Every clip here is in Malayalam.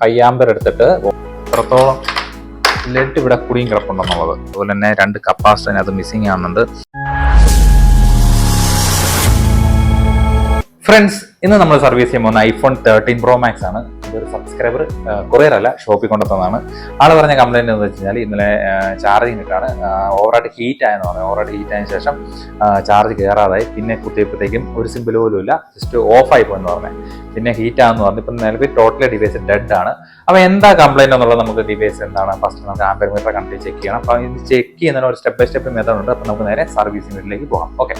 ഹൈ ആമ്പർ എടുത്തിട്ട് എത്രത്തോളം ലെഡ് ഇവിടെ കുടിയും കിടപ്പുണ്ടെന്നുള്ളത്. അതുപോലെ തന്നെ രണ്ട് കപ്പാസിറ്റി അതിനകത്ത് മിസ്സിങ് ആവുന്നുണ്ട്. ഫ്രണ്ട്സ് ഇന്ന് നമ്മൾ സർവീസ് ചെയ്യാൻ പോകുന്ന ഐഫോൺ തേർട്ടീൻ പ്രോ മാക്സ് ആണ്. ഇതൊരു സബ്സ്ക്രൈബർ കൊറിയർ അല്ല ഷോപ്പിൽ കൊണ്ടുത്തന്നതാണ് ആൾ പറഞ്ഞ കംപ്ലൈന്റ് എന്ന് വെച്ച് കഴിഞ്ഞാൽ ഇന്നലെ ചാർജ് ഇട്ടാണ് ഓവറായിട്ട് ഹീറ്റ് ആയെന്ന് പറഞ്ഞു. ഓവറായിട്ട് ഹീറ്റ് ആയതിനു ശേഷം ചാർജ് കയറാതായി പിന്നെ കുത്തിയപ്പോഴത്തേക്കും ഒരു സിമ്പിൾ പോലും ഇല്ല ജസ്റ്റ് ഓഫ് ആയി പോയെന്ന് പറഞ്ഞു. പിന്നെ ഹീറ്റ് ആണെന്ന് പറഞ്ഞു ഇപ്പം നിലവിൽ ടോട്ടലി ഡിവൈസ് ഡെഡ് ആണ്. അപ്പോൾ എന്താ കംപ്ലൈന്റ് എന്നുള്ളത് നമുക്ക് ഡിവൈസ് എന്താണ്? ഫസ്റ്റ് നമുക്ക് മീറ്റർ കണ്ടിട്ട് ചെക്ക് ചെയ്യണം. അപ്പോൾ ഇത് ചെക്ക് ചെയ്യുന്നതിന് ഒരു സ്റ്റെപ്പ് ബൈ സ്റ്റെപ്പ് മെത്തേഡ് ഉണ്ട്. അപ്പോൾ നമുക്ക് നേരെ സർവീസിംഗ് വീട്ടിലേക്ക് പോകാം. ഓക്കെ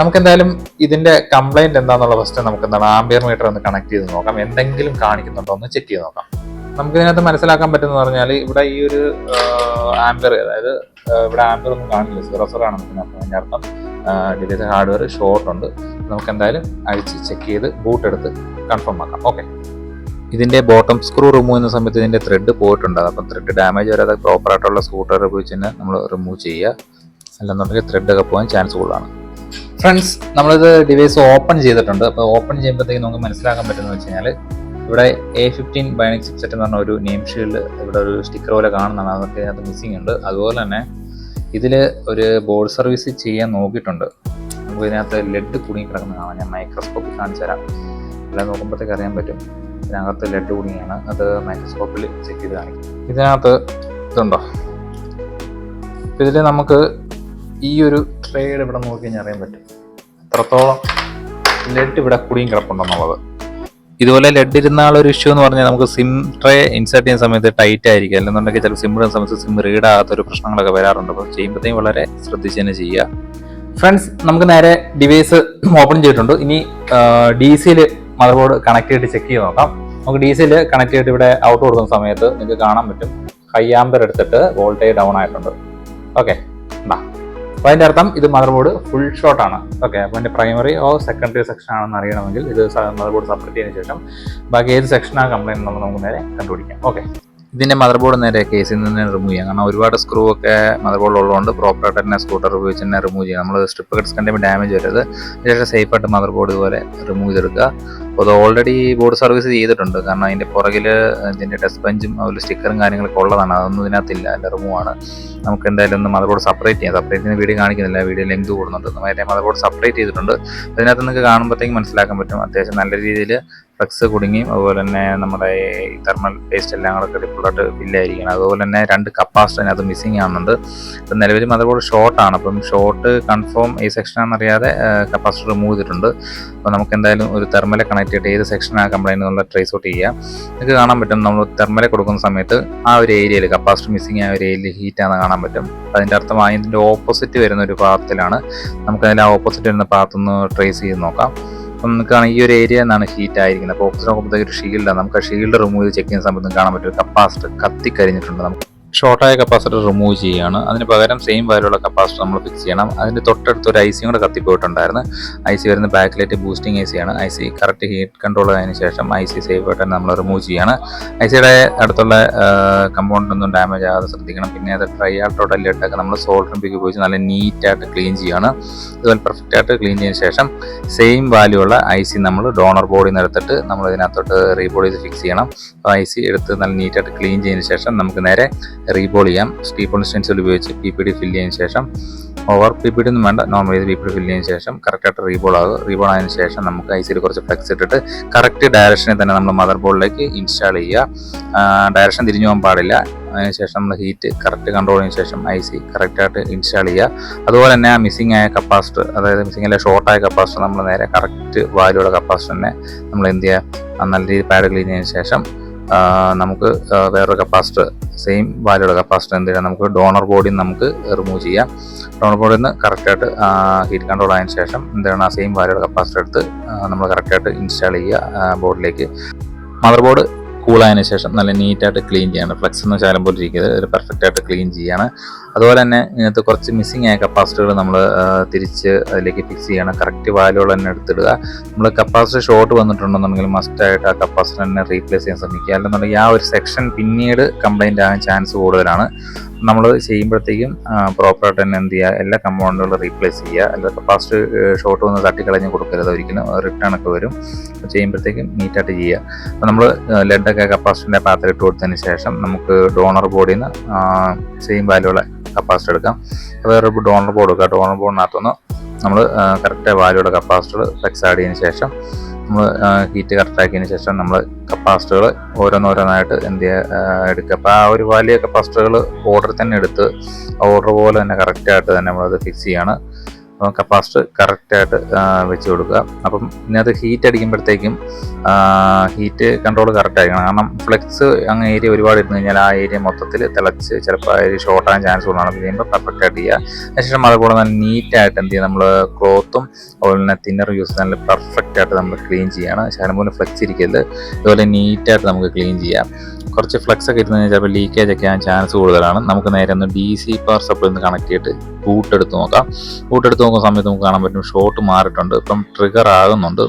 നമുക്ക് എന്തായാലും ഇതിന്റെ കംപ്ലൈന്റ് എന്താണെന്നുള്ള ഫസ്റ്റ് നമുക്ക് എന്താണ് ആംബിയർ മീറ്റർ ഒന്ന് കണക്ട് ചെയ്ത് നോക്കാം. എന്തെങ്കിലും കാണിക്കുന്നുണ്ടോ ഒന്ന് ചെക്ക് ചെയ്ത് നോക്കാം. നമുക്ക് ഇതിനകത്ത് മനസ്സിലാക്കാൻ പറ്റുന്ന പറഞ്ഞാൽ ഇവിടെ ഈ ഒരു ആംബിയർ അതായത് ഇവിടെ ആംബിയർ ഒന്നും കാണില്ല. സീറോ സീറോ ആണ് അതിന്റെ അർത്ഥം. ഡിവൈസ് ഹാർഡ്വെയർ ഷോർട്ട് ഉണ്ട്. നമുക്ക് എന്തായാലും അഴിച്ച് ചെക്ക് ചെയ്ത് ബൂട്ട് എടുത്ത് കൺഫേം ആക്കാം. ഓക്കെ ഇതിന്റെ ബോട്ടം സ്ക്രൂ റിമൂവ് ചെയ്യുന്ന സമയത്ത് ഇതിന്റെ ത്രെഡ് പോയിട്ടുണ്ട്. അപ്പം ത്രെഡ് ഡാമേജ് വരാതെ പ്രോപ്പർ ആയിട്ടുള്ള സ്കൂട്ടർ ഉപയോഗിച്ച് തന്നെ നമ്മൾ റിമൂവ് ചെയ്യുക. അല്ലെന്നുണ്ടെങ്കിൽ ത്രെഡ് ഒക്കെ പോകാൻ ചാൻസ് കൂടുതലാണ്. ഫ്രണ്ട്സ് നമ്മളിത് ഡിവൈസ് ഓപ്പൺ ചെയ്തിട്ടുണ്ട്. അപ്പോൾ ഓപ്പൺ ചെയ്യുമ്പോഴത്തേക്ക് നമുക്ക് മനസ്സിലാക്കാൻ പറ്റുന്നത് വെച്ച് കഴിഞ്ഞാൽ ഇവിടെ എ ഫിഫ്റ്റീൻ ബയണിക് സെറ്റ് എന്ന് പറഞ്ഞ ഒരു നെയിം ഷീൽഡ് ഇവിടെ ഒരു സ്റ്റിക്കർ പോലെ കാണുന്നതാണ്. അതൊക്കെ അത് മിസ്സിംഗ് ഉണ്ട്. അതുപോലെ തന്നെ ഇതിൽ ഒരു ബോർഡ് സർവീസ് ചെയ്യാൻ നോക്കിയിട്ടുണ്ട്. നമുക്ക് ഇതിനകത്ത് ലെഡ് കുടുങ്ങി കിടക്കുന്ന കാണാം. ഞാൻ മൈക്രോസ്കോപ്പിൽ കാണിച്ചു തരാം. എല്ലാം നോക്കുമ്പോഴത്തേക്ക് അറിയാൻ പറ്റും. ഇതിനകത്ത് ലെഡ് കുടുങ്ങിയാണ്. അത് മൈക്രോസ്കോപ്പിൽ ചെക്ക് ചെയ്ത് കാണിക്കും. ഇതിനകത്ത് ഇതുണ്ടോ? ഇതിൽ നമുക്ക് ഈ ഒരു ട്രേഡ് ഇവിടെ നോക്കി കഴിഞ്ഞാൽ അറിയാൻ പറ്റും. എത്രത്തോളം ലെഡ് ഇവിടെ കുടിയും കിടപ്പുണ്ടെന്നുള്ളത്. ഇതുപോലെ ലെഡ് ഇരുന്നാൽ ഒരു ഇഷ്യൂ എന്ന് പറഞ്ഞാൽ നമുക്ക് സിം ട്രേ ഇൻസേർട്ട് ചെയ്യുന്ന സമയത്ത് ടൈറ്റ് ആയിരിക്കും. അല്ലെന്നുണ്ടെങ്കിൽ ചില സിം ഇടുന്ന സമയത്ത് സിം റീഡ് ആകാത്ത ഒരു പ്രശ്നങ്ങളൊക്കെ വരാറുണ്ട്. അപ്പോൾ ചെയ്യുമ്പോഴത്തേക്കും വളരെ ശ്രദ്ധിച്ച് തന്നെ ചെയ്യുക. ഫ്രണ്ട്സ് നമുക്ക് നേരെ ഡിവൈസ് ഓപ്പൺ ചെയ്തിട്ടുണ്ട്. ഇനി ഡി സിയിൽ മദർ ബോർഡ് കണക്ട് ചെയ്തിട്ട് ചെക്ക് ചെയ്ത് നോക്കാം. നമുക്ക് ഡി സിയിൽ കണക്ട് ചെയ്തിട്ട് ഇവിടെ ഔട്ട് കൊടുക്കുന്ന സമയത്ത് നിങ്ങൾക്ക് കാണാൻ പറ്റും. ഹൈ ആംബർ എടുത്തിട്ട് വോൾട്ടേജ് ഡൗൺ ആയിട്ടുണ്ട്. ഓക്കെ എന്താ അപ്പോൾ അതിന്റെ അർത്ഥം ഇത് മദർ ബോർഡ് ഫുൾ ഷോട്ട് ആണ്. ഓക്കെ അപ്പോൾ അതിന്റെ പ്രൈമറി ഓ സെക്കൻഡറി സെക്ഷൻ ആണെന്ന് അറിയണമെങ്കിൽ ഇത് മദർ ബോർഡ് സെപ്പറേറ്റ് ചെയ്തതിന് ശേഷം ബാക്കി ഏത് സെക്ഷനാണ് കംപ്ലൈന്റ് എന്നുള്ളത് നമുക്ക് നേരെ കണ്ടുപിടിക്കാം. ഓക്കെ ഇതിന്റെ മദർ ബോർഡ് നേരെ കേസിൽ നിന്ന് റിമൂവ് ചെയ്യാം. കാരണം ഒരുപാട് സ്ക്രൂ ഒക്കെ മദർ ബോർഡിൽ ഉള്ളതുകൊണ്ട് പ്രോപ്പറായിട്ട് തന്നെ സ്കൂട്ടർ ഉപയോഗിച്ച് തന്നെ റിമൂവ് ചെയ്യാം. നമ്മൾ സ്ട്രിപ്പ് കട്ട്സ് കണ്ടുമ്പോൾ ഡാമേജ് വരരുത്. അതിനുശേഷം സേഫായിട്ട് മദർ ബോർഡ് പോലെ റിമൂവ് ചെയ്തെടുക്കുക. അപ്പോൾ അത് ഓൾറെഡി ബോർഡ് സർവീസ് ചെയ്തിട്ടുണ്ട്. കാരണം അതിന്റെ പുറകിൽ ഇതിന്റെ ടെസ്റ്റ് ബെഞ്ചും അതുപോലെ സ്റ്റിക്കറും കാര്യങ്ങളൊക്കെ ഉള്ളതാണ്. അതൊന്നും ഇതിനകത്തില്ല. അല്ല റിമൂവ് ആണ്. നമുക്ക് എന്തായാലും ഒന്ന് മദർ ബോർഡ് സെപ്പറേറ്റ് ചെയ്യാം. സെപ്പറേറ്റ് ചെയ്യുന്ന വീഡിയോ കാണിക്കുന്നില്ല. വീഡിയോ ലെങ്ത് കൂടുന്നുണ്ട്. നേരെ മദർ ബോർഡ് സെപ്പറേറ്റ് ചെയ്തിട്ടുണ്ട്. അതിനകത്ത് നിങ്ങൾക്ക് കാണുമ്പോഴത്തേക്കും മനസ്സിലാക്കാൻ പറ്റും. അത്യാവശ്യം നല്ല രീതിയിൽ ഫ്ലക്സ് കുടുങ്ങിയും അതുപോലെ തന്നെ നമ്മുടെ ഈ തെർമൽ പേസ്റ്റ് എല്ലാം കൂടെ ഫുള്ളായിട്ട് ഫില്ലായിരിക്കണം അതുപോലെ തന്നെ രണ്ട് കപ്പാസിറ്റി അതിനകത്ത് മിസ്സിങ് ആവുന്നുണ്ട്. അപ്പം നിലവിൽ മദർ ബോർഡ് ഷോർട്ടാണ് അപ്പം ഷോർട്ട് കൺഫേം ഈ സെക്ഷനാണെന്നറിയാതെ കപ്പാസിറ്റർ റിമൂവ് ചെയ്തിട്ടുണ്ട്. അപ്പോൾ നമുക്ക് എന്തായാലും ഒരു തെർമലെ കണക്ട് ചെയ്തിട്ട് ഏത് സെക്ഷനാണ് കംപ്ലൈന്റ് എന്നുള്ള ട്രേസ് ഔട്ട് ചെയ്യുക നിങ്ങൾക്ക് കാണാൻ പറ്റും നമ്മൾ തെർമലെ കൊടുക്കുന്ന സമയത്ത് ആ ഒരു ഏരിയയിൽ കപ്പാസിറ്റർ മിസ്സിങ് ആ ഒരു ഏരിയയിൽ ഹീറ്റ് ആണെന്ന് കാണാൻ പറ്റും. അതിന്റെ അർത്ഥം അതിന്റെ ഓപ്പോസിറ്റ് വരുന്ന ഒരു പാത്രത്തിലാണ് നമുക്ക് അതിൽ ആ ഓപ്പോസിറ്റ് വരുന്ന പാത്തൊന്ന് ട്രേസ് ചെയ്ത് നോക്കാം. അപ്പം നമുക്കാണ് ഈ ഒരു ഏരിയ എന്നാണ് ഹീറ്റ് ആയിരിക്കുന്നത്. അപ്പോൾ ഓപ്പോസിറ്റ് നോക്കുമ്പോഴത്തേക്ക് ഒരു ഷീൽഡാണ് നമുക്ക് ഷീൽഡ് റിമൂവ് ചെയ്ത് ചെക്ക് ചെയ്യുന്ന സമയത്ത് കാണാൻ പറ്റും കപ്പാസിറ്റർ കത്തിക്കരിഞ്ഞിട്ടുണ്ട് നമുക്ക്. ഷോർട്ടായ കപ്പാസിറ്റർ റിമൂവ് ചെയ്യുകയാണ്. അതിന് പകരം സെയിം വാല്യുള്ള കപ്പാസിറ്റർ നമ്മൾ ഫിക്സ് ചെയ്യണം. അതിന്റെ തൊട്ടടുത്ത് ഒരു ഐ സിയും കൂടെ കത്തിപ്പോയിട്ടുണ്ടായിരുന്നു. ഐ സി വരുന്ന ബാക്കിലേറ്റ് ബൂസ്റ്റിംഗ് ഐ സി ആണ്. I C correct heat control ആയതിനു ശേഷം ഐ സി സേഫ് ആയിട്ട് നമ്മൾ റിമൂവ് ചെയ്യാണ്. ഐ സിയുടെ അടുത്തുള്ള കമ്പൗണ്ട് ഒന്നും ഡാമേജ് ആകാതെ ശ്രദ്ധിക്കണം. പിന്നെ അത് ഡ്രൈ ആൾട്ടോടെ ഇട്ടൊക്കെ നമ്മൾ സോൾഡറിംഗ് പിക്ക് ഉപയോഗിച്ച് നല്ല നീറ്റായിട്ട് ക്ലീൻ ചെയ്യുകയാണ് അതുപോലെ പെർഫെക്റ്റ് ആയിട്ട് ക്ലീൻ ചെയ്തതിന് ശേഷം സെയിം വാല്യൂ ഉള്ള ഐ സി നമ്മൾ ഡോണർ ബോഡിയിൽ നിന്ന് എടുത്തിട്ട് നമ്മൾ ഇതിനകത്തോട്ട് റീബോഡ് ഫിക്സ് ചെയ്യണം. അപ്പോൾ ഐ സി എടുത്ത് നല്ല നീറ്റായിട്ട് ക്ലീൻ ചെയ്തതിന് ശേഷം നമുക്ക് നേരെ റീബോൾ ചെയ്യാം. സ്റ്റീപ്പോൾ സ്റ്റെൻസിൽ ഉപയോഗിച്ച് പി പി ഡി ഫില്ല് ചെയ്തതിന് ശേഷം ഓവർ പി പി ഡി ഒന്നും വേണ്ട. നോർമൽ ചെയ്ത് പി പി ഡി ഫില്ല് ചെയ്തതിന് ശേഷം കറക്റ്റായിട്ട് റീബോൾ ആകും. റീബോൾ ആയതിനു ശേഷം നമുക്ക് ഐ സിയിൽ കുറച്ച് ഫ്ലെക്സ് ഇട്ടിട്ട് കറക്റ്റ് ഡയറക്ഷനെ തന്നെ നമ്മൾ മദർ ബോർഡിലേക്ക് ഇൻസ്റ്റാൾ ചെയ്യുക ഡയറക്ഷൻ തിരിഞ്ഞു പോകാൻ പാടില്ല. അതിനുശേഷം നമ്മൾ ഹീറ്റ് കറക്റ്റ് കൺട്രോൾ ചെയ്തതിനു ശേഷം ഐ സി കറക്റ്റായിട്ട് ഇൻസ്റ്റാൾ ചെയ്യുക. അതുപോലെ തന്നെ ആ മിസ്സിംഗ് ആയ കപ്പാസിറ്റർ അതായത് മിസ്സിംഗ് അല്ലെങ്കിൽ ഷോർട്ടായ കപ്പാസിറ്റർ നമ്മൾ നേരെ കറക്റ്റ് വാല്യൂടെ കപ്പാസിറ്ററിനെ നമ്മൾ എന്ത് ചെയ്യുക? നല്ല രീതിയിൽ പാഡ് ക്ലീൻ ചെയ്തതിനു ശേഷം നമുക്ക് വേറൊരു കപ്പാസിറ്റർ സെയിം വാല്യൂടെ കപ്പാസിറ്റർ എന്ത് ചെയ്യാം? നമുക്ക് ഡോണർ ബോഡിയിൽ നമുക്ക് റിമൂവ് ചെയ്യാം. ഡോണർ ബോഡിയിൽ നിന്ന് കറക്റ്റായിട്ട് ഹീറ്റ് കൺട്രോൾ ആയതിനു ശേഷം എന്താണ് ആ സെയിം വാല്യൂടെ കപ്പാസിറ്റർ എടുത്ത് നമ്മൾ കറക്റ്റായിട്ട് ഇൻസ്റ്റാൾ ചെയ്യുക ബോർഡിലേക്ക് മദർ ബോർഡ് കൂളായതിനു ശേഷം നല്ല നീറ്റായിട്ട് ക്ലീൻ ചെയ്യാണ്. ഫ്ലക്സ് ഒന്നും ശാലം പോലെ ഇരിക്കുന്നത് പെർഫെക്റ്റ് ആയിട്ട് ക്ലീൻ ചെയ്യാണ്. അതുപോലെ തന്നെ ഇതിനകത്ത് കുറച്ച് മിസ്സിങ് ആയ കപ്പാസിറ്ററുകൾ നമ്മൾ തിരിച്ച് അതിലേക്ക് ഫിക്സ് ചെയ്യണം. കറക്റ്റ് വാല്യൂകൾ തന്നെ എടുത്തിടുക. നമ്മൾ കപ്പാസിറ്റർ ഷോർട്ട് വന്നിട്ടുണ്ടെന്നുണ്ടെങ്കിൽ മസ്റ്റായിട്ട് ആ കപ്പാസിറ്റർ തന്നെ റീപ്ലേസ് ചെയ്യാൻ ശ്രമിക്കുക. അല്ലെന്നുണ്ടെങ്കിൽ ആ ഒരു സെക്ഷൻ പിന്നീട് കംപ്ലൈന്റ് ആകാൻ ചാൻസ് കൂടുതലാണ്. നമ്മൾ ചെയ്യുമ്പോഴത്തേക്കും പ്രോപ്പറായിട്ട് തന്നെ എന്ത് ചെയ്യുക എല്ലാ കമ്പൗണ്ടുകളും റീപ്ലേസ് ചെയ്യുക. അല്ലാതെ ഫസ്റ്റ് ഷോട്ട് വന്ന് തട്ടിക്കളഞ്ഞ് കൊടുക്കരുത്. ഒരിക്കലും റിട്ടേൺ ഒക്കെ വരും. ചെയ്യുമ്പോഴത്തേക്കും നീറ്റായിട്ട് ചെയ്യുക. അപ്പോൾ നമ്മൾ ലെഡൊക്കെ കപ്പാസിറ്ററിന്റെ പാത്രം ഇട്ട് കൊടുത്തതിന് ശേഷം നമുക്ക് ഡോണർ ബോർഡിൽ നിന്ന് സെയിം വാല്യൂള്ള കപ്പാസിറ്റർ എടുക്കാം. വേറെ ഡോണർ ബോർഡ് എടുക്കുക ഡോണർ ബോർഡിനകത്തുനിന്ന് നമ്മൾ കറക്റ്റ് വാല്യൂടെ കപ്പാസിറ്റർ ഫ്ലെക്സ് ആഡ് ചെയ്തതിന് ശേഷം നമ്മൾ ഹീറ്റ് കറക്റ്റാക്കിയതിന് ശേഷം നമ്മൾ കപ്പാസിറ്ററുകൾ ഓരോന്നോരോന്നായിട്ട് എന്ത് എടുക്കുക. അപ്പോൾ ആ ഒരു വലിയ കപ്പാസിറ്ററുകൾ ഓർഡർ തന്നെ എടുത്ത് ഓർഡർ പോലെ തന്നെ കറക്റ്റായിട്ട് തന്നെ നമ്മളത് ഫിക്സ് ചെയ്യാണ്. അപ്പം കപ്പാസിറ്റർ കറക്റ്റായിട്ട് വെച്ച് കൊടുക്കുക. അപ്പം ഇതിനകത്ത് ഹീറ്റ് അടിക്കുമ്പോഴത്തേക്കും ഹീറ്റ് കൺട്രോൾ കറക്റ്റ് ആയിരിക്കണം. കാരണം ഫ്ലെക്സ് അങ്ങ് ഏരിയ ഒരുപാട് ഇരുന്ന് കഴിഞ്ഞാൽ ആ ഏരിയ മൊത്തത്തിൽ തിളച്ച് ചിലപ്പോൾ ഏരിയ ഷോർട്ട് ആകാൻ ചാൻസ് കൂടുതലാണ്. ചെയ്യുമ്പോൾ പെർഫെക്റ്റ് ആയിട്ട് ചെയ്യുക അതിനുശേഷം അതുപോലെ തന്നെ നീറ്റായിട്ട് എന്ത് ചെയ്യുക നമ്മൾ ക്ലോത്തും അതുപോലെ തന്നെ തിന്നർ യൂസ് നല്ല പെർഫെക്റ്റ് ആയിട്ട് നമ്മൾ ക്ലീൻ ചെയ്യണം. ശകലം പോലും ഫ്ലെക്സ് ഇരിക്കരുത്. അതുപോലെ നീറ്റായിട്ട് നമുക്ക് ക്ലീൻ ചെയ്യാം. കുറച്ച് ഫ്ലക്സ് ഒക്കെ ഇരുന്ന് ചിലപ്പോൾ ലീക്കേജ് ഒക്കെ ആകാൻ ചാൻസ് കൂടുതലാണ്. നമുക്ക് നേരെ ഒന്ന് ഡി സി പവർ സപ്ലൈ ഒന്ന് കണക്ട് ചെയ്തിട്ട് ബൂട്ട് എടുത്ത് നോക്കാം. ബൂട്ട് എടുത്ത് നോക്കുന്ന സമയത്ത് നമുക്ക് കാണാൻ പറ്റും ഷോർട്ട് മാറിയിട്ടുണ്ട്. ഇപ്പം ട്രിഗർ ആകുന്നുണ്ട്.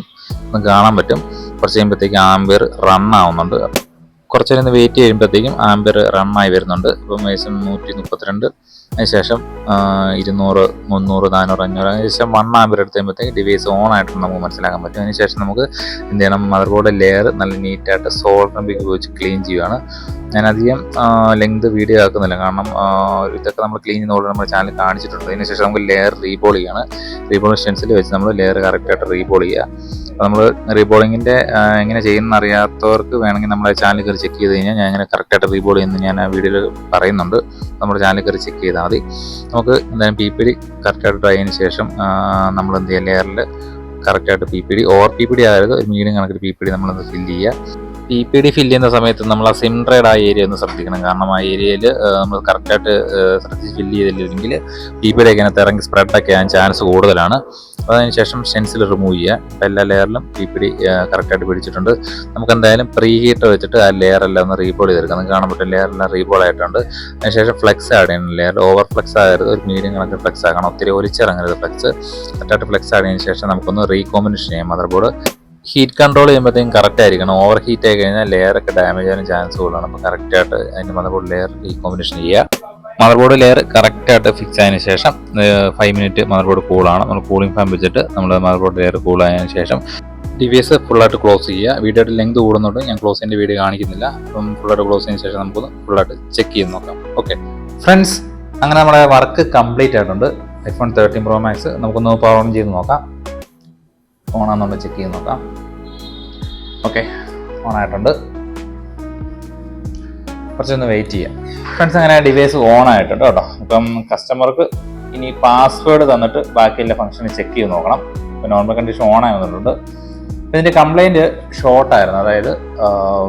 നമുക്ക് കാണാൻ പറ്റും. കുറച്ച് കഴിയുമ്പോഴത്തേക്ക് ആംബിയർ റൺ ആവുന്നുണ്ട്. കുറച്ച് നേരം വെയിറ്റ് ചെയ്യുമ്പോഴത്തേക്കും ആംബിയർ ആയി വരുന്നുണ്ട്. ഇപ്പം ഏകദേശം നൂറ്റി മുപ്പത്തിരണ്ട് അതിനുശേഷം ഇരുന്നൂറ് മുന്നൂറ് നാനൂറ് അഞ്ഞൂറ് അതിനുശേഷം വൺ ആംബിയർ എടുത്ത് കഴിയുമ്പോഴത്തേക്ക് ഡിവൈസ് ഓൺ ആയിട്ട് നമുക്ക് മനസ്സിലാക്കാൻ പറ്റും. അതിനുശേഷം നമുക്ക് എന്ത് ചെയ്യണം? മദർ ബോർഡ് ലെയർ നല്ല നീറ്റായിട്ട് സോൾഡറിംഗ് ഉപയോഗിച്ച് ക്ലീൻ ചെയ്യുകയാണ് ഞാൻ അധികം ലെങ്ത് വീഡിയോ ആക്കുന്നില്ല. കാരണം ഇതൊക്കെ നമ്മൾ ക്ലീൻ ചെയ്യുന്ന നമ്മുടെ ചാനൽ കാണിച്ചിട്ടുണ്ട്. അതിനുശേഷം നമുക്ക് ലെയർ റീബോൾ ചെയ്യാണ്. റീബോൾ സ്റ്റെൻസിൽ വെച്ച് നമ്മൾ ലെയർ കറക്റ്റായിട്ട് റീബോൾ ചെയ്യുക. അപ്പോൾ നമ്മൾ റീബോളിങ്ങിന്റെ എങ്ങനെ ചെയ്യുന്ന അറിയാത്തവർക്ക് വേണമെങ്കിൽ നമ്മുടെ ചാനൽ കയറി ചെക്ക് ചെയ്ത് കഴിഞ്ഞാൽ ഞാൻ എങ്ങനെ കറക്റ്റായിട്ട് റീബോൾ ചെയ്യുന്നത് ഞാൻ ആ വീഡിയോയിൽ പറയുന്നുണ്ട്. നമ്മുടെ ചാനൽ കയറി ചെക്ക് ചെയ്താൽ മതി. നമുക്ക് എന്തായാലും പി പി ഡി കറക്റ്റായിട്ട് ആയതിനു ശേഷം നമ്മൾ എന്ത് ചെയ്യുക ലെയറിൽ കറക്റ്റായിട്ട് P P D over P P D ആയത് ഒരു മീഡിയം കണക്കിൽ പി പി ഡി നമ്മളൊന്ന് ഫില്ല് ചെയ്യുക. പി പി ഡി ഫില്ല് ചെയ്യുന്ന സമയത്ത് നമ്മൾ ആ സിം ട്രേഡ് ആ ഏരിയ ഒന്ന് ശ്രദ്ധിക്കണം. കാരണം ആ ഏരിയയിൽ നമ്മൾ കറക്റ്റായിട്ട് ശ്രദ്ധിച്ച് ഫില്ല് ചെയ്തില്ലെങ്കിൽ പി പി ഡി ഒക്കെ അതിനകത്ത് ഇറങ്ങി സ്പ്രെഡൊക്കെ ആകാൻ ചാൻസ് കൂടുതലാണ് അതിനുശേഷം സ്റ്റെൻസിൽ റിമൂവ് ചെയ്യുക. എല്ലാ ലെയറിലും പി പി ഡി കറക്റ്റായിട്ട് പിടിച്ചിട്ടുണ്ട്. നമുക്ക് എന്തായാലും പ്രീ ഹീറ്റർ വെച്ചിട്ട് ആ ലെയർ എല്ലാം ഒന്ന് റീബോൾ ചെയ്തെടുക്കാം. നിങ്ങൾക്ക് കാണാൻ പറ്റും ലെയർ എല്ലാം റീബോൾ ആയിട്ടുണ്ട്. അതിനുശേഷം ഫ്ലെക്സ് ആഡ് ചെയ്യണം ലെയർ ഓവർ ഫ്ലെക്സ് ആകരുത്. ഒരു മീഡിയം കണക്ക് ഫ്ലെക്സ് ആക്കണം. ഒത്തിരി ഒലിച്ചിറങ്ങരുത് ഫ്ലെക്സ് കറക്റ്റായിട്ട് ഫ്ലെക്സ് ആഡ് ചെയ്തതിന് ശേഷം നമുക്കൊന്ന് റീകോമ്പിനേഷൻ ചെയ്യാം മദർ ബോർഡ് ഹീറ്റ് കൺട്രോൾ ചെയ്യുമ്പോഴത്തേക്കും കറക്റ്റ് ആയിരിക്കണം. ഓവർ ഹീറ്റ് ആയി കഴിഞ്ഞാൽ ലെയർ ഒക്കെ ഡാമേജ് ആകാൻ ചാൻസ് കൂടുതലാണ്. അപ്പോൾ കറക്റ്റ് ആയിട്ട് അതിന്റെ മദർ ബോർഡ് ലെയർ ഡീകോമ്പിനേഷൻ ചെയ്യുക. മദർ ബോർഡ് ലെയർ കറക്റ്റ് ആയിട്ട് ഫിക്സ് ആയതിനു ശേഷം ഫൈവ് മിനിറ്റ് മദർ ബോർഡ് കൂളാണ് നമ്മൾ കൂളിംഗ് ഫാൻ വെച്ചിട്ട് നമ്മൾ മദർ ബോർഡ് ലെയർ കൂൾ ആയതിനു ശേഷം ഡിവൈസ് ഫുള്ളായിട്ട് ക്ലോസ് ചെയ്യുക. വീഡിയോയുടെ ലെങ്ത് കൂടുന്നുണ്ട്. ഞാൻ ക്ലോസ് ചെയ്യേണ്ട വീഡിയോ കാണിക്കുന്നില്ല. അപ്പം ഫുള്ളായിട്ട് ക്ലോസ് ചെയ്തതിനു ശേഷം നമുക്കൊന്ന് ഫുള്ളായിട്ട് ചെക്ക് ചെയ്ത് നോക്കാം. ഓക്കെ ഫ്രണ്ട്സ് അങ്ങനെ നമ്മുടെ വർക്ക് കംപ്ലീറ്റ് ആയിട്ടുണ്ട്. ഐഫോൺ തേർട്ടീൻ പ്രോ മാക്സ് നമുക്കൊന്ന് പവർ ഓൺ ചെയ്ത് നോക്കാം. ഓണാന്നുണ്ട് ചെക്ക് ചെയ്ത് നോക്കാം. ഓക്കെ ഓൺ ആയിട്ടുണ്ട് കുറച്ചൊന്ന് വെയിറ്റ് ചെയ്യാം. ഫ്രണ്ട്സ് അങ്ങനെ ഡിവൈസ് ഓൺ ആയിട്ടുണ്ട് കേട്ടോ. അപ്പം കസ്റ്റമർക്ക് ഇനി പാസ്വേഡ് തന്നിട്ട് ബാക്കിയുള്ള ഫംഗ്ഷൻ ചെക്ക് ചെയ്ത് നോക്കണം. ഇപ്പം നോർമൽ കണ്ടീഷൻ ഓൺ ആയി വന്നിട്ടുണ്ട് ഇതിന്റെ കംപ്ലൈന്റ് ഷോർട്ടായിരുന്നു അതായത്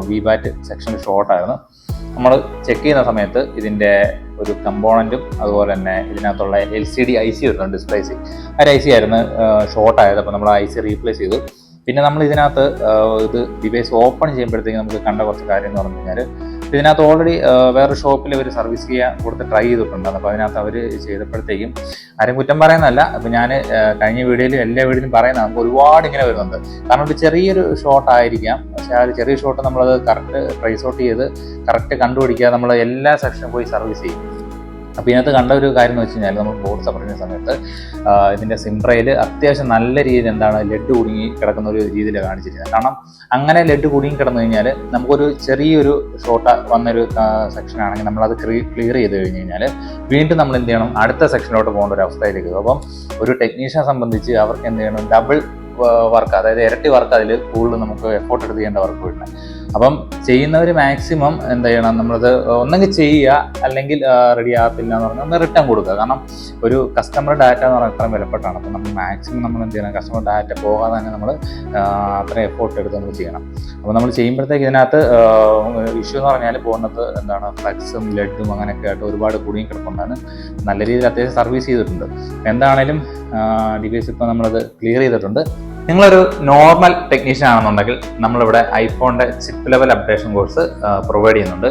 വി ബാറ്റ് സെക്ഷൻ ഷോർട്ടായിരുന്നു നമ്മൾ ചെക്ക് ചെയ്യുന്ന സമയത്ത് ഇതിന്റെ ഒരു കമ്പോണന്റും അതുപോലെ തന്നെ ഇതിനകത്തുള്ള L C D I C വരുന്നുണ്ട് ഡിസ്പ്ലേ സി ആ ഐ സി ആയിരുന്നു ഷോർട്ട് ആയത് അപ്പോൾ നമ്മൾ ഐ സി റീപ്ലേസ് ചെയ്തു. പിന്നെ നമ്മൾ ഇതിനകത്ത് ഇത് ഡിവൈസ് ഓപ്പൺ ചെയ്യുമ്പോഴത്തേക്ക് നമുക്ക് കണ്ട കുറച്ച് കാര്യം എന്ന് പറഞ്ഞു കഴിഞ്ഞാൽ ഇതിനകത്ത് ഓൾറെഡി വേറെ ഷോപ്പിൽ അവർ സർവീസ് ചെയ്യാൻ കൊടുത്ത് ട്രൈ ചെയ്തിട്ടുണ്ട്. അപ്പോൾ അതിനകത്ത് അവർ ചെയ്തപ്പോഴത്തേക്കും ആരും കുറ്റം പറയുന്നതല്ല. അപ്പോൾ ഞാൻ കഴിഞ്ഞ വീഡിയോയിൽ എല്ലാ വീഡിയോയിലും പറയുന്നത് നമുക്ക് ഒരുപാട് ഇങ്ങനെ വരുന്നുണ്ട്. കാരണം ഒരു ചെറിയൊരു ഷോട്ട് ആയിരിക്കാം. പക്ഷേ ആ ഒരു ചെറിയ ഷോട്ട് നമ്മളത് കറക്റ്റ് ട്രൈസ് ഔട്ട് ചെയ്ത് കറക്റ്റ് കണ്ടുപിടിക്കുക നമ്മൾ എല്ലാ സെക്ഷനും പോയി സർവീസ് ചെയ്യും. അപ്പോൾ ഇതിനകത്ത് കണ്ട ഒരു കാര്യം എന്ന് വെച്ച് കഴിഞ്ഞാൽ നമ്മൾ ബോർഡ് സപ്പറേറ്റ് സമയത്ത് ഇതിന്റെ സിംട്രയിൽ അത്യാവശ്യം നല്ല രീതിയിൽ എന്താണ് ലെഡ് കുടുങ്ങി കിടക്കുന്ന ഒരു രീതിയിൽ കാണിച്ചിരിക്കുന്നത്. കാരണം അങ്ങനെ ലെഡ് കുടുങ്ങി കിടന്നു കഴിഞ്ഞാൽ നമുക്കൊരു ചെറിയൊരു ഷോർട്ട് വന്നൊരു സെക്ഷൻ ആണെങ്കിൽ നമ്മളത് ക്ലിയർ ചെയ്ത് കഴിഞ്ഞ് കഴിഞ്ഞാൽ വീണ്ടും നമ്മൾ എന്ത് ചെയ്യണം? അടുത്ത സെക്ഷനിലോട്ട് പോകേണ്ട ഒരു അവസ്ഥയിലേക്ക്. അപ്പം ഒരു ടെക്നീഷ്യനെ സംബന്ധിച്ച് അവർക്ക് എന്ത് ചെയ്യണം? ഡബിൾ വർക്ക് അതായത് ഇരട്ടി വർക്ക് അതിൽ കൂടുതൽ നമുക്ക് എഫോർട്ട് എടുത്ത് ചെയ്യേണ്ട വർക്ക് വരുന്നത്. അപ്പം ചെയ്യുന്നവർ മാക്സിമം എന്ത് ചെയ്യണം? നമ്മളത് ഒന്നെങ്കിൽ ചെയ്യുക അല്ലെങ്കിൽ റെഡി ആകത്തില്ല എന്ന് പറഞ്ഞാൽ ഒന്ന് റിട്ടേൺ കൊടുക്കുക. കാരണം ഒരു കസ്റ്റമർ ഡാറ്റ എന്ന് പറഞ്ഞാൽ അത്രയും വിലപ്പെട്ടാണ് അപ്പം നമ്മൾ മാക്സിമം നമ്മൾ എന്ത് ചെയ്യണം? കസ്റ്റമർ ഡാറ്റ പോകാതെ തന്നെ നമ്മൾ അത്രയും എഫോർട്ട് എടുത്ത് നമ്മൾ ചെയ്യണം. അപ്പോൾ നമ്മൾ ചെയ്യുമ്പോഴത്തേക്ക് ഇതിനകത്ത് ഇഷ്യൂ എന്ന് പറഞ്ഞാൽ പോകുന്നത് എന്താണ്? ഫ്ലക്സും ലെഡും അങ്ങനെയൊക്കെ ആയിട്ട് ഒരുപാട് കുടുങ്ങി കിടപ്പുണ്ടാണ്. നല്ല രീതിയിൽ അത്യാവശ്യം സർവീസ് ചെയ്തിട്ടുണ്ട്. എന്താണേലും ഡിവൈസ് ഇപ്പോൾ നമ്മളത് ക്ലിയർ ചെയ്തിട്ടുണ്ട്. നിങ്ങളൊരു നോർമൽ ടെക്നീഷ്യൻ ആണെന്നുണ്ടെങ്കിൽ നമ്മളിവിടെ ഐഫോണിന്റെ chip level updation course provide ചെയ്യുന്നുണ്ട്.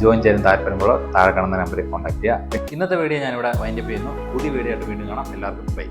ജോയിൻ ചെയ്യാൻ താല്പര്യമുള്ള താഴെ കാണുന്ന നമ്പറിൽ കോൺടാക്ട് ചെയ്യുക ഇന്നത്തെ വീഡിയോ ഞാനിവിടെ വൈൻഡപ്പ് ചെയ്യുന്നു. പുതിയ വീഡിയോ ആയിട്ട് വീണ്ടും കാണാം. എല്ലാവർക്കും ബൈ